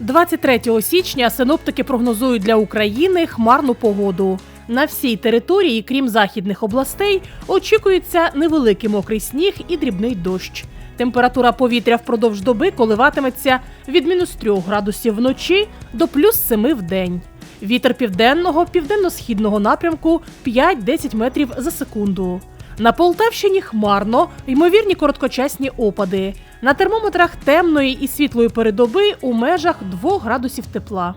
23 січня синоптики прогнозують для України хмарну погоду. На всій території, крім західних областей, очікується невеликий мокрий сніг і дрібний дощ. Температура повітря впродовж доби коливатиметься від мінус 3 градусів вночі до плюс 7 в день. Вітер південного, південно-східного напрямку 5-10 метрів за секунду. На Полтавщині хмарно, ймовірні короткочасні опади. На термометрах темної і світлої передоби у межах 2 градусів тепла.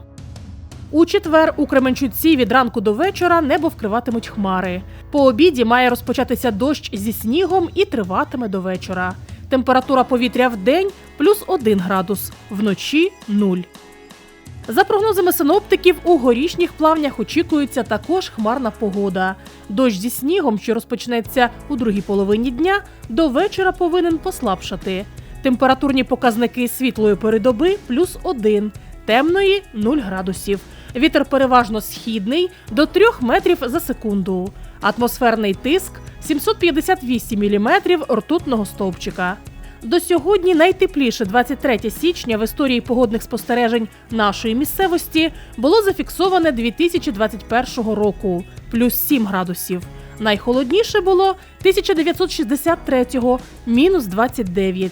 У четвер у Кременчуці від ранку до вечора небо вкриватимуть хмари. По обіді має розпочатися дощ зі снігом і триватиме до вечора. Температура повітря в день плюс 1 градус, вночі 0. За прогнозами синоптиків, у горішніх плавнях очікується також хмарна погода. Дощ зі снігом, що розпочнеться у другій половині дня, до вечора повинен послабшати. Температурні показники світлої передоби плюс 1, темної 0 градусів. Вітер переважно східний до 3 метрів за секунду. Атмосферний тиск 758 міліметрів ртутного стовпчика. До сьогодні найтепліше 23 січня в історії погодних спостережень нашої місцевості було зафіксоване 2021 року плюс 7 градусів. Найхолодніше було 1963-го мінус 29.